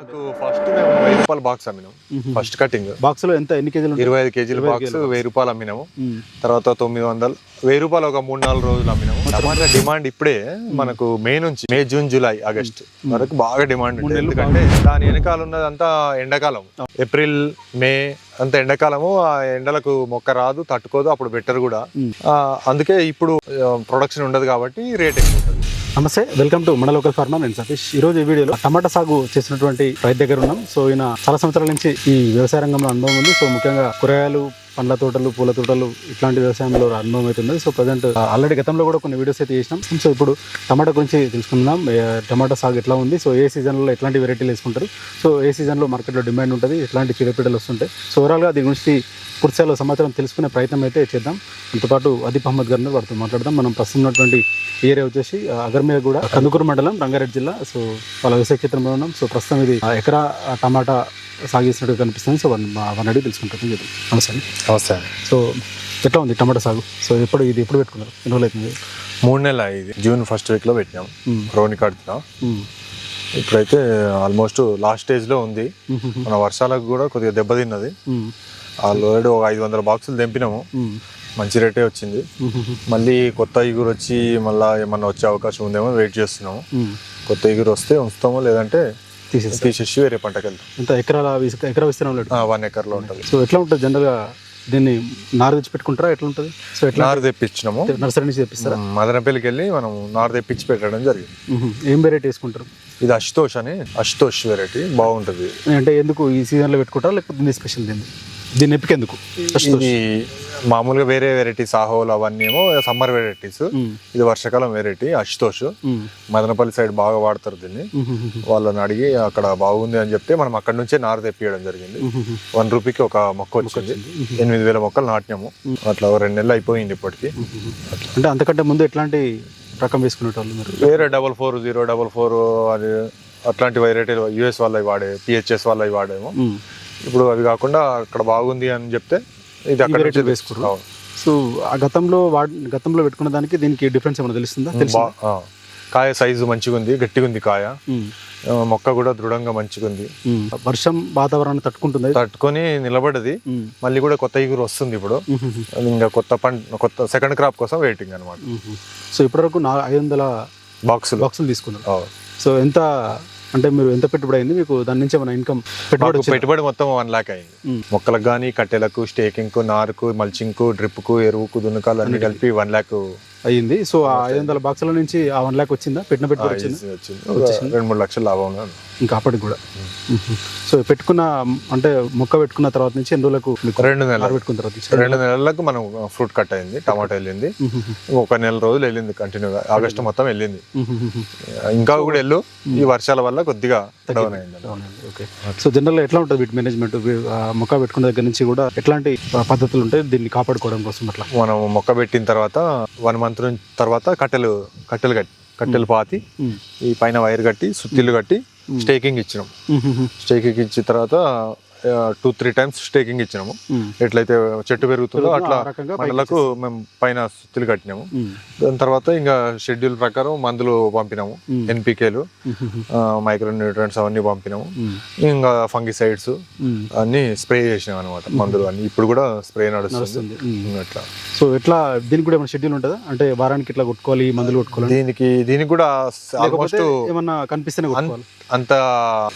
మాకు ఫస్ట్ మేము వెయ్యి రూపాయల బాక్స్ అమ్మినాం. ఫస్ట్ కటింగ్ బాక్స్లో ఎంత? ఎన్ని కేజీలు? ఇరవై ఐదు కేజీల బాక్స్ వెయ్యి రూపాయలు అమ్మినాము. మ్మ్. తర్వాత తొమ్మిది వందలు. వెయ్యి రూపాయలు ఒక మూడు నాలుగు రోజులు అమ్మినాము. టమాటా డిమాండ్ ఇప్పుడే మనకు మే నుంచి మే జూన్ జూలై ఆగస్ట్ వరకు బాగా డిమాండ్ ఉంటుంది ఎందుకంటే దాని వెనకాల ఉన్నదంతా ఎండాకాలం. ఏప్రిల్ మే అంత ఎండాకాలము. ఆ ఎండలకు మొక్క రాదు తట్టుకోదు అప్పుడు బెటర్ కూడా. అందుకే ఇప్పుడు ప్రొడక్షన్ ఉండదు కాబట్టి రేట్ ఎక్కువ ఉంటుంది. నమస్తే వెల్కమ్ టు మన లోకల్ ఫార్మర్ నేను సతీష్. ఈ రోజు ఈ వీడియోలో టమాటా సాగు చేసినటువంటి రైతు దగ్గర ఉన్నాం. సో ఈయన చాలా సంవత్సరాల నుంచి ఈ వ్యవసాయ రంగంలో అనుభవం ఉంది. సో ముఖ్యంగా కూరగాయలు పండ్ల తోటలు పూల తోటలు ఇట్లాంటి వ్యవసాయంలో అనుభవం అవుతుంది సో ప్రజెంట్ ఆల్రెడీ గతంలో కూడా కొన్ని వీడియోస్ అయితే చేసినాం. సో ఇప్పుడు టమాటా గురించి తెలుసుకుందాం. టమాటా సాగు ఎట్లా ఉంది? సో ఏ సీజన్లో ఎట్లాంటి వెరైటీలు వేసుకుంటారు? సో ఏ సీజన్లో మార్కెట్లో డిమాండ్ ఉంటుంది? ఎట్లాంటి చీడపీడలు వస్తుంటాయి? సో ఓవరాల్గా దీని గురించి పూర్తిస్థాయిలో సమాచారం తెలుసుకునే ప్రయత్నం అయితే చేద్దాం. అంతపాటు అదీప్ అహ్మద్ గారిని వారితో మాట్లాడదాం. మనం ప్రస్తుతం ఉన్నటువంటి ఏరియా వచ్చేసి ఆ, కూడా కందుకూరు మండలం రంగారెడ్డి జిల్లా. సో వాళ్ళ వ్యవసాయ క్షేత్రంలో ఉన్నాం. సో ప్రస్తుతం ఇది ఎకరా టమాటా సాగు చేసినట్టు కనిపిస్తుంది సో వన్ వన్ అడిగి తెలుసుకుంటాం చెప్పి నమస్తే అండి. నమస్తే సో ఎట్లా ఉంది టమాటా సాగు సో ఎప్పుడు ఇది ఎప్పుడు పెట్టుకున్నారు ఎన్ని రోజులు అవుతుంది మూడు నెలలు ఇది జూన్ ఫస్ట్ వీక్లో పెట్టినాం. రోని కడుతున్నా. ఇప్పుడైతే ఆల్మోస్ట్ లాస్ట్ స్టేజ్లో ఉంది. మన వర్షాలకు కూడా కొద్దిగా దెబ్బతిన్నది. ఆల్రెడీ ఒక ఐదు వందల బాక్సులు తెంపినాము మ్మ్. మంచి రేటే వచ్చింది. మళ్ళీ కొత్త ఇగురు వచ్చి మళ్ళీ ఏమన్నా వచ్చే అవకాశం ఉందేమో వెయిట్ చేస్తున్నాము. కొత్త ఇగురు వస్తే ఉంచుతామో లేదంటే తీసేస్తారు తీసేసి వేరే పంటకి వెళ్తాం ఎంత ఎకరాల ఎకరా విస్తీర్ణంలో? వన్ ఎకర్లో ఉంటుంది. సో ఎట్లా ఉంటుంది జనరల్గా దీన్ని నారు తెచ్చి పెట్టుకుంటారా? ఎట్లా ఉంటుంది? సో ఎట్లా నారు తెప్పించినాము. నర్సరీ నుంచి తెప్పిస్తారా? మదనపల్లికి వెళ్ళి మనం నారు తెప్పించి పెట్టడం జరిగింది. ఏం వెరైటీ వేసుకుంటారు? ఇది అశుతోష్ అని అశుతోష్ వెరైటీ బాగుంటుంది. అంటే ఎందుకు ఈ సీజన్లో పెట్టుకుంటారా? లేకపోతే స్పెషల్ దీన్ని దీన్ని ఎప్పికెందుకు ఇది మామూలుగా వేరే వెరైటీస్ ఆహోలు అవన్నీ ఏమో సమ్మర్ వెరైటీస్. ఇది వర్షాకాలం వెరైటీ అశుతోష్. మదనపల్లి సైడ్ బాగా వాడతారు దీన్ని. వాళ్ళని అడిగి అక్కడ బాగుంది అని చెప్తే మనం అక్కడ నుంచే నారు తెప్పియడం జరిగింది. వన్ రూపీకి ఒక మొక్క వచ్చింది. ఎనిమిది వేల మొక్కలు నాటినాము. అట్లా రెండు నెలలు అయిపోయింది ఇప్పటికి. అంటే అంతకంటే ముందు ఎట్లాంటి రకం వేసుకునేటోళ్ళు మీరు? వేరే double four zero double four అది అట్లాంటి వెరైటీలు యూఎస్ వాళ్ళవి వాడే పిహెచ్ఎస్ వాళ్ళవి వాడేమో. ఇప్పుడు అవి కాకుండా అక్కడ బాగుంది అని చెప్తే ఇది అక్కడ నుంచి? సో ఆ గతంలో వాడ్ గతంలో పెట్టుకున్న దానికి దీనికి డిఫరెన్స్ ఏమైనా తెలుస్తుందా. కాయ సైజు మంచిగా ఉంది గట్టిగా ఉంది కాయ మొక్క కూడా దృఢంగా మంచిగా ఉంది వర్షం వాతావరణాన్ని తట్టుకుంటుంది? తట్టుకొని నిలబడది. మళ్ళీ కూడా కొత్త ఇగురు వస్తుంది ఇప్పుడు. ఇంకా కొత్త పంట కొత్త సెకండ్ క్రాప్ కోసం వెయిటింగ్ అనమాట. సో ఇప్పటివరకు ఐదు వందల బాక్సులు. బాక్సులు తీసుకున్నారు ఆ. సో ఎంత అంటే మీరు ఎంత పెట్టుబడి అయింది మీకు దాని నుంచి ఏమైనా ఇన్కమ్ పెట్టుబడి? పెట్టుబడి మొత్తం వన్ లాక్ అయింది. మొక్కలకు కానీ కట్టెలకు స్టేకింగ్కు నారుకు మల్చింగ్కు డ్రిప్కు ఎరువుకు దున్నకాలు అన్ని కలిపి వన్ లాక్ అయ్యింది. సో ఆ ఐదు వందల బాక్సుల నుంచి ఆ వన్ ల్యాక్ వచ్చిందా? పెట్టిన పెట్టుబడి వచ్చింది? రెండు మూడు లక్షలు లాభం. ఇంకా అప్పటికి కూడా. సో పెట్టుకున్న అంటే మొక్క పెట్టుకున్న తర్వాత నుంచి ఎన్ని రోజులకు రెండు నెలలు. పెట్టుకున్న తర్వాత? రెండు నెలలకు మనం ఫ్రూట్ కట్ అయింది టమాటా వెళ్ళింది. ఒక నెల రోజులు వెళ్ళింది కంటిన్యూగా ఆగస్టు మొత్తం వెళ్ళింది. ఇంకా కూడా వెళ్ళు. ఈ వర్షాల వల్ల కొద్దిగా ఓకే. సో జనరల్గా ఎట్లా ఉంటుంది వీటి మేనేజ్మెంట్? మొక్క పెట్టుకున్న దగ్గర నుంచి కూడా ఎట్లాంటి పద్ధతులు ఉంటాయి? దీన్ని కాపాడుకోవడం కోసం అట్లా. మనం మొక్క పెట్టిన తర్వాత వన్ మంత్ తర్వాత కట్టెలు కట్టెలు కట్టి కట్టెలు పాతి. ఈ పైన వైర్ కట్టి సుత్తిలు కట్టి స్టేకింగ్ ఇచ్చినాం. స్టేకింగ్ ఇచ్చిన తర్వాత టూ త్రీ టైమ్స్ స్టేకింగ్ ఇచ్చినాము. ఎట్లయితే చెట్టు పెరుగుతుందో అట్లా మండలకు మేము పైన సుత్తులు కట్టినాము. దాని తర్వాత ఇంకా షెడ్యూల్ ప్రకారం మందులు పంపినాము. ఎన్పికేలు. మైక్రో న్యూట్రియన్స్ అవన్నీ పంపినాము. ఇంకా ఫంగిసైడ్స్. అన్ని స్ప్రే చేసినాం అనమాట మందులు అన్ని. ఇప్పుడు కూడా స్ప్రే నడుస్తుంది. అట్లా. సో ఎట్లా దీనికి కూడా ఏమైనా షెడ్యూల్ ఉంటుందా? అంటే వారానికి ఇట్లా కొట్టుకోవాలి మందులు కొట్టుకోవాలి దీనికి దీనికి కూడా ఆల్మోస్ట్ ఏమన్నా కనిపిస్తేనే కొట్టుకోవాలి. అంత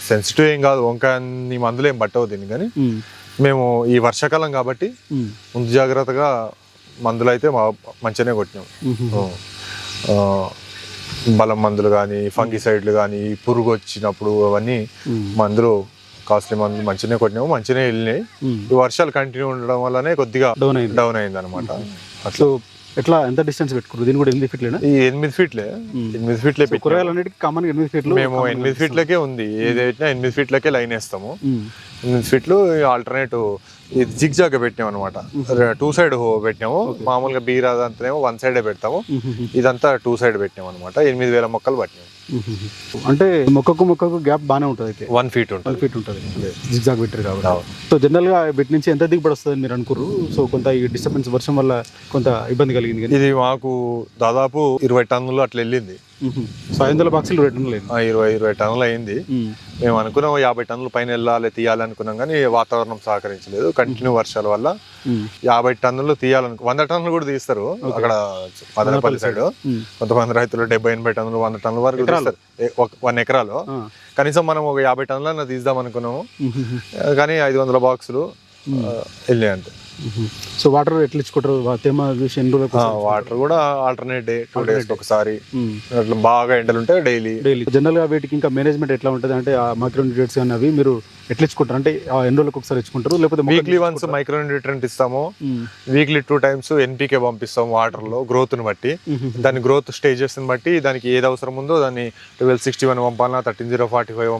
సెన్సిటివ్ ఏం కాదు. వంకాయ అన్ని మందులు ఏం పట్టవు దీనికి కానీ మ్మ్. ఈ వర్షాకాలం కాబట్టి. ముందు జాగ్రత్తగా మందులు అయితే మా మంచిగానే కొట్టినాం. బలం మందులు కానీ ఫంగిసైడ్లు కానీ పురుగు వచ్చినప్పుడు అవన్నీ. మందులు కాస్ట్లీ మందులు మంచిగానే కొట్టినాము. మంచిగానే వెళ్ళినాయి. వర్షాలు కంటిన్యూ ఉండడం వల్లనే కొద్దిగా డౌన్ అయింది. డౌన్ అయింది అనమాట సో ఎట్లా ఎంత డిస్టెన్స్ పెట్టుకున్నారు? దీని కూడా ఎనిమిది ఫీట్లేనా ఈ ఎనిమిది ఫీట్లే ఎనిమిది ఫీట్లే పెట్టినాము. కూరగాయలు అన్నిటికీ కామన్ ఎనిమిది ఫీట్లు మేము ఎనిమిది ఫీట్లకే ఉంది. ఏదైనా ఎనిమిది ఫీట్లకే లైన్ వేస్తాము. ఎనిమిది ఫీట్లు ఆల్టర్నేట్ ఇది జిగ్ జాగ్ పెట్టినాం అనమాట టూ సైడ్ పెట్టినాము. మామూలుగా బీరా అంతనేమో వన్ సైడే పెడతాము. ఇదంతా టూ సైడ్ పెట్టినాం అనమాట ఎనిమిది వేల మొక్కలు పట్టినాం. మ్మ్. అంటే మొక్కకు మొక్కకు గ్యాప్ బాగానే ఉంటుంది అయితే. వన్ ఫీట్ వన్ ఫీట్ ఉంటుంది. జిగ్జాగ్ పెట్టారు కాబట్టి. సో జనరల్గా వీటి నుంచి ఎంత దిగుబడి వస్తుంది మీరు అనుకుర్రు? సో కొంత ఈ డిస్టర్బెన్స్ వర్షం వల్ల కొంత ఇబ్బంది కలిగింది ఇది మాకు దాదాపు ఇరవై టన్నులు అట్లా వెళ్ళింది. సో ఐదు వందల బాక్సులు లేదు ఆ, ఇరవై ఇరవై టన్నులు అయింది. మేము. అనుకున్నాం యాభై టన్నుల పైన వెళ్ళాలి తీయాలి అనుకున్నాం కానీ వాతావరణం సహకరించలేదు. కంటిన్యూ వర్షాల వల్ల యాభై టన్నులు తీయాలను వంద టన్నులు కూడా తీస్తారు అక్కడ మదనపల్లి సైడ్. కొంతమంది రైతులు డెబ్బై ఎనభై టన్నులు వంద టన్నుల వరకు వన్ ఎకరాలో. కనీసం మనం ఒక యాభై టన్నులన్నా తీద్దాం అనుకున్నాము. కానీ ఐదు వందల బాక్సులు వెళ్ళాయి అంతే సో వాటర్ ఎట్లా ఇచ్చుకుంటారు? తేమ చూసి ఎన్ని రోజులకు వాటర్ కూడా ఆల్టర్నేట్ డే టూ డేస్ ఒకసారి. అట్లా బాగా ఎండలు ఉంటాయి డైలీ డైలీ జనరల్గా వీటికి ఇంకా మేనేజ్మెంట్ ఎట్లా ఉంటుంది అంటే ఆ మైక్రో న్యూట్రియట్స్ కానీ అవి మీరు ఎట్లా ఇచ్చుకుంటారు? అంటే ఆ ఎన్ని రోజులకు ఒకసారి ఇచ్చుకుంటారు? లేకపోతే వీక్లీ వన్స్ మైక్రో న్యూట్రెంట్ ఇస్తాము. వీక్లీ టూ టైమ్స్ ఎన్పీకే పంపిస్తాం వాటర్లో గ్రోత్ని బట్టి. మ్మ్. దాని గ్రోత్ స్టేజెస్ని బట్టి దానికి ఏది అవసరం ఉందో దాన్ని ట్వెల్వ్ సిక్స్టీ వన్ పంపాలన్నా థర్టీన్ జీరో ఫార్టీ ఫైవ్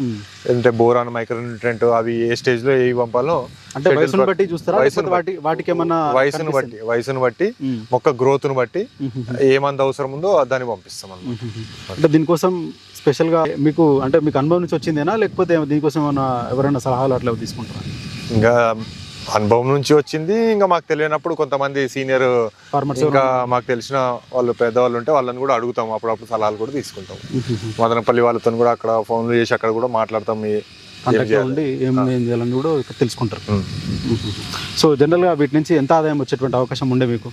మ్మ్. లేదంటే బోరాన్ మైక్రో న్యూట్రెంట్ అవి ఏ స్టేజ్లో ఏ పంపాలో అంటే బట్టి చూస్తారా? వయసును వాటికి ఏమన్నా వయసును బట్టి వయసును బట్టి. మొక్క గ్రోత్ను బట్టి మ్మ్. ఏ మంది అవసరం ఉందో దాన్ని పంపిస్తాం అన్నమాట. అంటే దీనికోసం స్పెషల్గా మీకు అంటే మీకు అనుభవం నుంచి వచ్చిందేనా? లేకపోతే దీనికోసం ఏమన్నా ఎవరైనా సలహాలు అట్లా తీసుకుంటారా? ఇంకా అనుభవం నుంచి వచ్చింది. ఇంకా మాకు తెలియనప్పుడు కొంతమంది సీనియర్ ఫార్మర్స్ ఇంకా మాకు తెలిసిన వాళ్ళు పెద్దవాళ్ళు ఉంటే వాళ్ళని కూడా అడుగుతాం. అప్పుడప్పుడు సలహాలు కూడా తీసుకుంటాం. మదనపల్లి వాళ్ళతో కూడా అక్కడ ఫోన్లు చేసి అక్కడ కూడా మాట్లాడతాం. ఈ- ఏం కాంటాక్ట్ చేయాలి. ఉండి ఏం ఏం చేయాలని కూడా ఇక్కడ తెలుసుకుంటారు. సో జనరల్గా వీటి నుంచి ఎంత ఆదాయం వచ్చేటువంటి అవకాశం ఉండే మీకు?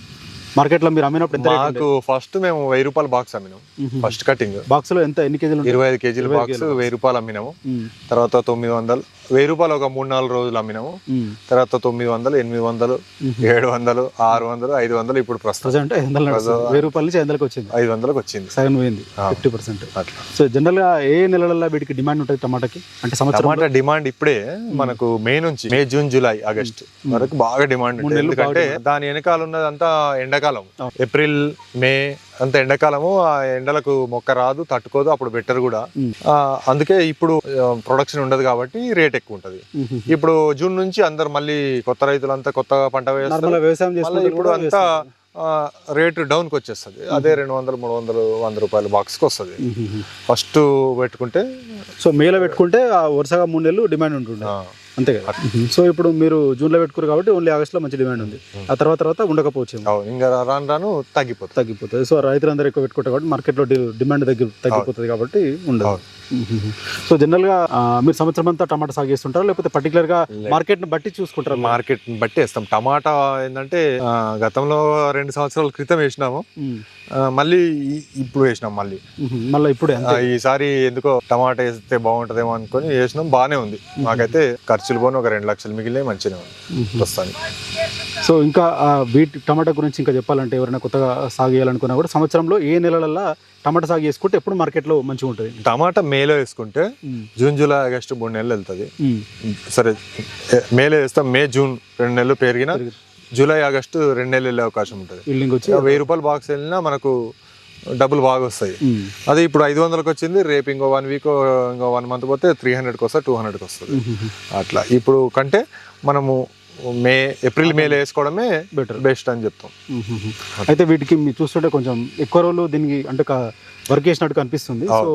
మార్కెట్లో మీరు అమ్మినప్పుడు ఎంత మాకు ఫస్ట్ మేము వెయ్యి రూపాయల బాక్స్ అమ్మినాం. First cutting. బాక్స్లో ఎంత ఎన్ని కేజీలు ఉంటాయి ఇరవై ఐదు కేజీల బాక్స్ వెయ్యి రూపాయలు అమ్మినాము. మ్మ్. తర్వాత తొమ్మిది వందలు వెయ్యి రూపాయలు ఒక మూడు నాలుగు రోజులు అమ్మినాము. మ్మ్. తర్వాత తొమ్మిది వందలు ఎనిమిది వందలు ఏడు వందలు ఆరు వందలు ఐదు వందలు ఇప్పుడు ప్రస్తుతం. వెయ్యి రూపాయల నుంచి ఐదు వందలకి వచ్చింది. ఐదు వందలకు వచ్చింది. సగం పోయింది. Fifty percent. అట్లా. సో జనరల్గా ఏ నెలలలో వీటికి డిమాండ్ ఉంటుంది టమాటాకి? అంటే సంవత్సరం టమాటా డిమాండ్ ఇప్పుడే మనకు మే నుంచి మే జూన్ జూలై ఆగస్ట్ వరకు బాగా డిమాండ్ ఉంటుంది. ఎందుకంటే దాని వెనకాల ఉన్నదంతా ఎండాకాలం. ఏప్రిల్ మే అంత ఎండాకాలము ఆ ఎండలకు మొక్క రాదు తట్టుకోదు అప్పుడు బెటర్ కూడా. అందుకే ఇప్పుడు ప్రొడక్షన్ ఉండదు కాబట్టి రేట్ ఎక్కువ ఉంటది. ఇప్పుడు జూన్ నుంచి అందరు మళ్ళీ కొత్త రైతులంతా కొత్తగా పంట వేస్తారు. వ్యవసాయం ఇప్పుడు అంతా రేటు డౌన్కి వచ్చేస్తుంది. అదే రెండు వందలు మూడు వందలు వంద రూపాయలు బాక్స్కి వస్తుంది ఫస్ట్ పెట్టుకుంటే సో మేలో పెట్టుకుంటే ఆ వరుసగా మూడు నెలలు డిమాండ్ ఉంటుండే. ఆ, అంతే కదా? సో ఇప్పుడు మీరు జూన్లో పెట్టుకున్నారు కాబట్టి ఓన్లీ ఆగస్ట్లో మంచి డిమాండ్ ఉంది. ఆ తర్వాత తర్వాత ఉండకపోవచ్చు ఇంకా రాను రాను తగ్గిపోతుంది. తగ్గిపోతుంది. సో రైతులందరూ ఎక్కువ పెట్టుకుంటారు కాబట్టి మార్కెట్లో డిమాండ్ తగ్గి తగ్గిపోతుంది కాబట్టి ఉండదు. సో జనరల్గా మీరు సంవత్సరం అంతా టమాటా సాగు చేస్తుంటారా? లేకపోతే పర్టికులర్గా మార్కెట్ని బట్టి చూసుకుంటారా? మార్కెట్ బట్టి వేస్తాం. టమాటా ఏంటంటే గతంలో రెండు సంవత్సరాల క్రితం వేసినాము. మళ్ళీ ఇప్పుడు వేసినాం మళ్ళీ. మళ్ళీ ఇప్పుడే ఈసారి ఎందుకో టమాటా వేస్తే బాగుంటదేమో అనుకొని వేసినాం బాగానే ఉంది. మాకైతే ఖర్చులు పోను ఒక రెండు లక్షలు మిగిలిన మంచిగా ఉంది. ప్రస్తుతానికి. సో ఇంకా వీటి టమాటా గురించి ఇంకా చెప్పాలంటే ఎవరైనా కొత్తగా సాగు చేయాలనుకున్నా కూడా సంవత్సరంలో ఏ నెలలలో టమాటా సాగు చేసుకుంటే ఎప్పుడు మార్కెట్లో మంచిగా ఉంటుంది? టమాటా మేలో వేసుకుంటే జూన్ జూలై ఆగస్టు మూడు నెలలు వెళ్తుంది. సరే మేలో వేస్తాం మే జూన్ రెండు నెలలు పెరిగిన జూలై ఆగస్టు రెండు నెలలు వెళ్ళే అవకాశం ఉంటుంది బిల్డింగ్ వచ్చి వెయ్యి రూపాయలు బాక్స్ వెళ్ళినా మనకు డబ్బులు బాగా వస్తాయి మ్మ్. అదే ఇప్పుడు ఐదు వందలకు వచ్చింది రేపు ఇంకో వన్ వీక్ ఇంకో వన్ మంత్ పోతే త్రీ హండ్రెడ్కి వస్తే టూ హండ్రెడ్కి వస్తుంది. అట్లా ఇప్పుడు కంటే మనము మే ఏప్రిల్ మేలో వేసుకోవడమే Better. బెస్ట్ అని చెప్తాం. అయితే వీటికి మీరు చూస్తుంటే కొంచెం ఎక్కువ రోజులు దీనికి అంటే వర్క్ చేసినట్టు కనిపిస్తుంది. సో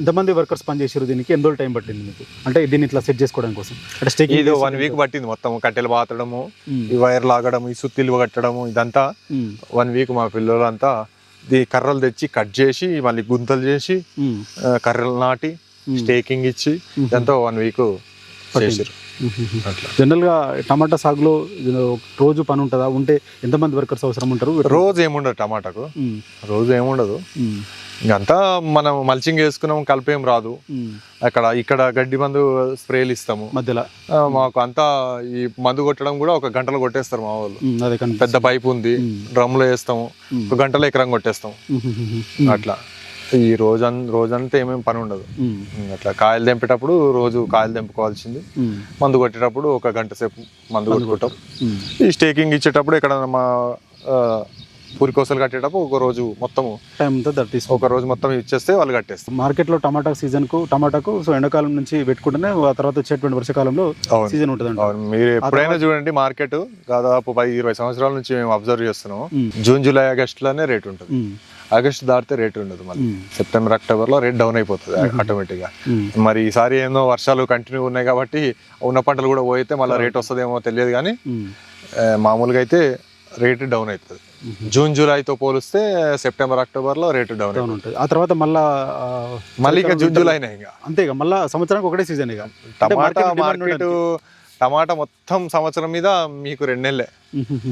ఎంతమంది వర్కర్స్ పనిచేసారు దీనికి? ఎన్ని రోజులు టైం పట్టింది మీకు? అంటే దీన్ని ఇట్లా సెట్ చేసుకోవడం కోసం. అంటే ఇది వన్ వీక్ పట్టింది మొత్తం. కట్టెలు బాతడము ఈ వైర్ లాగడము ఈ సుత్తిలు కట్టడము ఇదంతా వన్ వీక్ మా పిల్లలు అంతా ఇది కర్రలు తెచ్చి కట్ చేసి మళ్ళీ గుంతలు చేసి కర్రలు నాటి స్టేకింగ్ ఇచ్చి ఇదంతా వన్ వీక్ చేసారు అట్లా. జనరల్గా టమాటా సాగులో రోజు పని ఉంటుందా ఉంటే ఎంతమంది వర్కర్స్ అవసరం ఉంటారు రోజు ఏముండదు టమాటాకు. రోజు ఏముండదు. ఇంకంతా మనం మల్చింగ్ వేసుకున్నాం కలిపేం రాదు. అక్కడ ఇక్కడ గడ్డి మందు స్ప్రేలు ఇస్తాము. మధ్యలో. మాకు అంతా ఈ మందు కొట్టడం కూడా ఒక గంటలో కొట్టేస్తారు మా వాళ్ళు. పెద్ద పైపు ఉంది డ్రమ్లో వేస్తాము ఒక గంటలో ఎకరం కొట్టేస్తాం. అట్లా. ఈ రోజన్ రోజంతా ఏమేమి పని ఉండదు. అట్లా కాయలు తెంపేటప్పుడు రోజు కాయలు తెంపుకోవాల్సింది. మందు కొట్టేటప్పుడు ఒక గంట సేపు మందు కొట్టుకుంటాం. ఈ స్టేకింగ్ ఇచ్చేటప్పుడు ఇక్కడ మా పూరికోసలు కట్టేటప్పుడు ఒక రోజు మొత్తము టైం ఒక రోజు మొత్తం ఇచ్చేస్తే వాళ్ళు కట్టేస్తాం మార్కెట్లో టమాటా సీజన్కు టమాటాకు సో ఎండాకాలం నుంచి పెట్టుకుంటేనే ఆ తర్వాత వచ్చేటువంటి వర్షాకాలంలో సీజన్ అవును. మీరు ఎప్పుడైనా చూడండి మార్కెట్ దాదాపు పది ఇరవై సంవత్సరాల నుంచి మేము అబ్జర్వ్ చేస్తున్నాం. జూన్ జూలై ఆగస్ట్లోనే రేట్ ఉంటుంది. ఆగస్ట్ దాటితే రేట్ ఉండదు మళ్ళీ. సెప్టెంబర్ అక్టోబర్లో రేట్ డౌన్ అయిపోతుంది ఆటోమేటిక్గా మరి ఈసారి ఏందో వర్షాలు కంటిన్యూ ఉన్నాయి కాబట్టి ఉన్న పంటలు కూడా పోయితే మళ్ళీ రేట్ వస్తుందేమో తెలియదు కానీ మామూలుగా అయితే రేటు డౌన్ అవుతుంది. జూన్ జూలైతో పోలిస్తే సెప్టెంబర్ అక్టోబర్లో రేటు డౌన్ ఉంటుంది. ఆ తర్వాత మళ్ళా మళ్ళీ ఇక జూన్ జూలైనే ఇంకా. అంతే మళ్ళా సంవత్సరానికి ఒకటే సీజన్ ఇక. టమాటా మార్కెట్ టమాటా మొత్తం సంవత్సరం మీద మీకు రెండు నెలలే.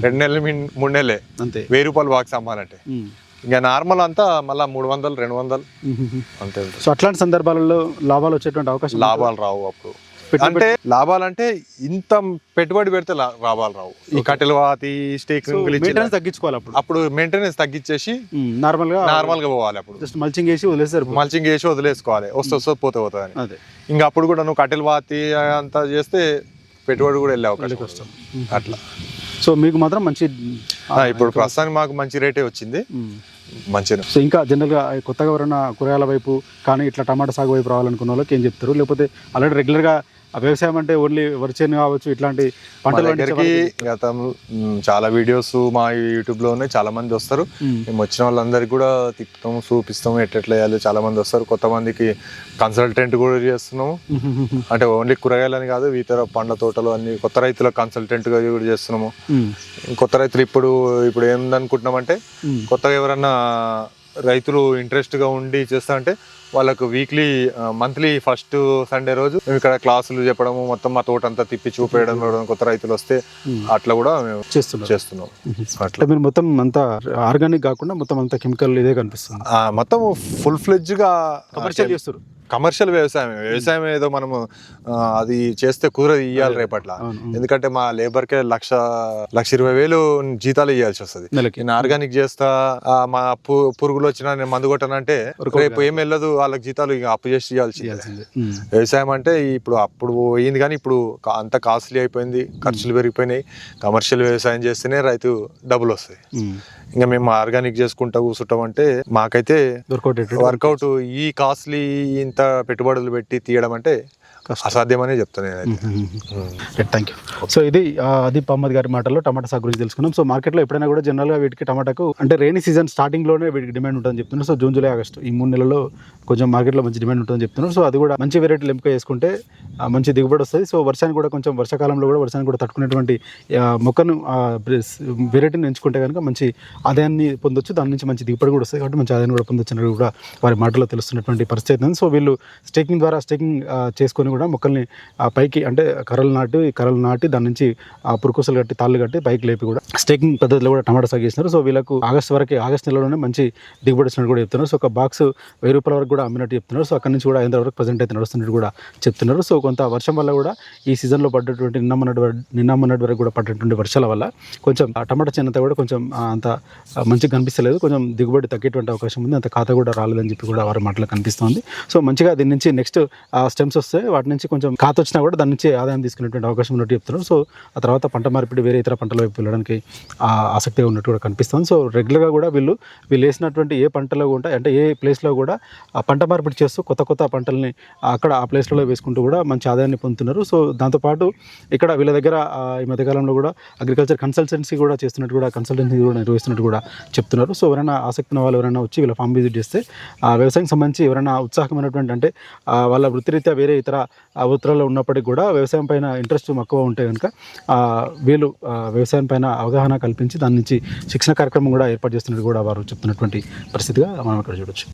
రెండు నెలలు మూడు నెలలే. అంతే. వెయ్యి రూపాయలు బాక్స్ అమ్మాలంటే ఉమ్. ఇంకా నార్మల్ అంతా మళ్ళీ మూడు వందలు రెండు వందలు. అంతే. సో అట్లాంటి సందర్భాలలో లాభాలు వచ్చేటువంటి అవకాశం లాభాలు రావు అప్పుడు. అంటే లాభాలంటే ఇంత పెట్టుబడి పెడితే లాభాలు రావు. ఈ కట్టెల వాతి స్టేక్ మెయింటెనెన్స్ తగ్గించుకోవాలి అప్పుడు? అప్పుడు మెయింటెనెన్స్ తగ్గించేసి నార్మల్గా నార్మల్గా పోవాలి అప్పుడు. జస్ట్ మల్చింగ్ వేసి వదిలేస్తారు మల్చింగ్ వేసి వదిలేసుకోవాలి. వస్తే వస్తే పోతే పోతుంది అని. అదే. ఇంకా అప్పుడు కూడా నువ్వు కట్టెల వాతి అంతా చేస్తే పెట్టుబడి కూడా వెళ్ళే అవకాశం. అట్లా. సో మీకు మాత్రం మంచి ఇప్పుడు ప్రస్తుతానికి మాకు మంచి రేటే వచ్చింది. మంచిగా సో ఇంకా జనరల్గా కొత్తగా ఎవరైనా కూరగాయల వైపు కానీ ఇట్లా టమాటా సాగు వైపు రావాలనుకున్న వాళ్ళకి ఏం చెప్తారు? లేకపోతే ఆల్రెడీ రెగ్యులర్గా వ్యవసాయం అంటే ఓన్లీ వరిచేను కావచ్చు ఇట్లాంటి పంటలు దగ్గరికి మ్, చాలా వీడియోస్ మా యూట్యూబ్లో ఉన్నాయి చాలా మంది వస్తారు. మేము వచ్చిన వాళ్ళందరికీ కూడా తిప్పుతాం చూపిస్తాం ఎట్లెట్లా వేయాలి చాలా మంది వస్తారు కొత్త మందికి కన్సల్టెంట్ కూడా చేస్తున్నాము. అంటే ఓన్లీ కూరగాయలని కాదు ఇతర పండ్ల తోటలు అన్ని కొత్త రైతులకు కన్సల్టెంట్గా కూడా చేస్తున్నాము. కొత్త రైతులు ఇప్పుడు ఇప్పుడు ఏందనుకుంటున్నామంటే. కొత్తగా ఎవరన్నా రైతులు ఇంట్రెస్ట్గా ఉండి చేస్తా అంటే వాళ్ళకు వీక్లీ మంత్లీ ఫస్ట్ సండే రోజు మేము ఇక్కడ క్లాసులు చెప్పడము మొత్తం మా తోట అంతా తిప్పి చూపేయడం చూడడం, కొత్త రైతులు వస్తే. అట్లా కూడా మేము చేస్తున్నారు చేస్తున్నాం. అట్లా. అంటే మీరు మొత్తం అంతా ఆర్గానిక్ కాకుండా మొత్తం అంతా కెమికల్ ఇదే కనిపిస్తుంది. మొత్తం ఫుల్ ఫ్లెడ్జ్గా కమర్షియల్ చేస్తారు కమర్షియల్ వ్యవసాయం వ్యవసాయం ఏదో మనము అది చేస్తే కుదరదు ఇయ్యాలి రేపట్ల. ఎందుకంటే మా లేబర్ కే లక్ష లక్ష ఇరవై వేలు జీతాలు ఇవ్వాల్సి వస్తుంది. నేను ఆర్గానిక్ చేస్తా మా పురుగులు వచ్చినా నేను మందు కొట్టానంటే రేపు ఏం వెళ్ళదు వాళ్ళకి జీతాలు ఇక అప్పు చేసి ఉమ్. వ్యవసాయం అంటే ఇప్పుడు అప్పుడు పోయింది కానీ ఇప్పుడు అంత కాస్ట్లీ అయిపోయింది ఖర్చులు పెరిగిపోయినాయి. కమర్షియల్ వ్యవసాయం చేస్తేనే రైతు డబ్బులు వస్తాయి. ఇంకా మేము ఆర్గానిక్ చేసుకుంటా కూర్చుంటాం అంటే మాకైతే వర్కౌట్. వర్కౌట్ ఈ కాస్ట్లీ ఇంత పెట్టుబడులు పెట్టి తీయడం అంటే. అసాధ్యమనే చెప్తాను నేనైతే. థ్యాంక్ యూ సో ఇది అదీప్ అహ్మద్ గారి మాటల్లో టమాటా సాగు గురించి తెలుసుకున్నాం సో మార్కెట్లో ఎప్పుడైనా కూడా జనరల్గా వీటికి టమాటాకు అంటే రైనీ సీజన్ స్టార్టింగ్లోనే వీటికి డిమాండ్ ఉంటుందని చెప్తున్నారు. సో జూన్ జూలై ఆగస్ట్ ఈ మూడు నెలల్లో కొంచెం మార్కెట్లో మంచి డిమాండ్ ఉంటుందని చెప్తున్నారు. సో అది కూడా మంచి వెరైటీలు ఎంపిక చేసుకుంటే మంచి దిగుబడి వస్తుంది. సో వర్షానికి కూడా కొంచెం వర్షాకాలంలో కూడా వర్షానికి కూడా తట్టుకునేటువంటి మొక్కను వెరైటీని ఎంచుకుంటే కనుక మంచి ఆదాయాన్ని పొందొచ్చు. దాని నుంచి మంచి దిగుబడి కూడా వస్తుంది కాబట్టి మంచి ఆదాయాన్ని కూడా పొందొచ్చు అనేది కూడా వారి మాటలో తెలుస్తున్నటువంటి పరిస్థితి. ఉంది సో వీళ్ళు స్టేకింగ్ ద్వారా స్టేకింగ్ చేసుకొని కూడా మొక్కల్ని ఆ, పైకి అంటే కర్రలు నాటి కర్రలు నాటి దాని నుంచి ఆ, పురుకుసలు కట్టి తాళ్ళు కట్టి పైకి లేపి కూడా స్టేకింగ్ పద్ధతిలో కూడా టమాటా సాగు చేస్తున్నారు. సో వీళ్ళకు ఆగస్ట్ వరకు ఆగస్ట్ నెలలోనే మంచి దిగుబడి వచ్చినట్టు కూడా చెప్తున్నారు. సో ఒక బాక్స్ వెయ్యి రూపాయల వరకు కూడా అమ్మినట్టు చెప్తున్నారు. సో అక్కడ నుంచి కూడా ఐదు వరకు ప్రజెంట్ అయితే నడుస్తున్నట్టు కూడా చెప్తున్నారు. సో కొంత వర్షం వల్ల కూడా ఈ సీజన్లో పడ్డటువంటి నిన్న మొన్నటి నిన్న మొన్నటి వరకు కూడా పడ్డటువంటి వర్షాల వల్ల కొంచెం ఆ టమాటా చిన్నత కూడా కొంచెం అంత మంచిగా కనిపిస్తలేదు. కొంచెం దిగుబడి తగ్గేటువంటి అవకాశం ఉంది. అంత ఖాతా కూడా రాలేదని చెప్పి కూడా వారి మాటలో కనిపిస్తుంది. సో మంచిగా దీని నుంచి నెక్స్ట్ స్టెమ్స్ వస్తే వాటి నుంచి కొంచెం ఖాతా వచ్చినా కూడా దాని నుంచి ఆదాయం తీసుకునేటువంటి అవకాశం ఉన్నట్టు చెప్తున్నారు. సో ఆ తర్వాత పంట మార్పిడి వేరే ఇతర పంటల వైపు వెళ్ళడానికి ఆసక్తిగా ఉన్నట్టు కూడా కనిపిస్తుంది. సో రెగ్యులర్గా కూడా వీళ్ళు వీళ్ళు వేసినటువంటి ఏ పంటలో కూడా అంటే ఏ ప్లేస్లో కూడా ఆ పంట మార్పిడి చేస్తూ కొత్త కొత్త పంటల్ని అక్కడ ఆ ప్లేస్లలో వేసుకుంటూ కూడా మంచి ఆదాయాన్ని పొందుతున్నారు. సో దాంతోపాటు ఇక్కడ వీళ్ళ దగ్గర ఈ మధ్యకాలంలో కూడా అగ్రికల్చర్ కన్సల్టెన్సీ కూడా చేస్తున్నట్టు కూడా కన్సల్టెన్సీ కూడా నిర్వహిస్తున్నట్టు కూడా చెప్తున్నారు. సో ఎవరైనా ఆసక్తి ఉన్న వాళ్ళు ఎవరైనా వచ్చి వీళ్ళ ఫామ్ విజిట్ చేస్తే ఆ వ్యవసాయం సంబంధించి ఎవరైనా ఉత్సాహమైనటువంటి అంటే వాళ్ళ వృత్తిరీత్యా వేరే ఇతర ఆ, వృత్తులలో ఉన్నప్పటికీ కూడా వ్యవసాయం పైన ఇంట్రెస్ట్ మక్కువ ఉంటే కనుక వీళ్ళు వ్యవసాయం పైన అవగాహన కల్పించి దాని నుంచి శిక్షణ కార్యక్రమం కూడా ఏర్పాటు చేస్తున్నట్టు కూడా వారు చెప్తున్నటువంటి పరిస్థితిగా మనం ఇక్కడ చూడొచ్చు.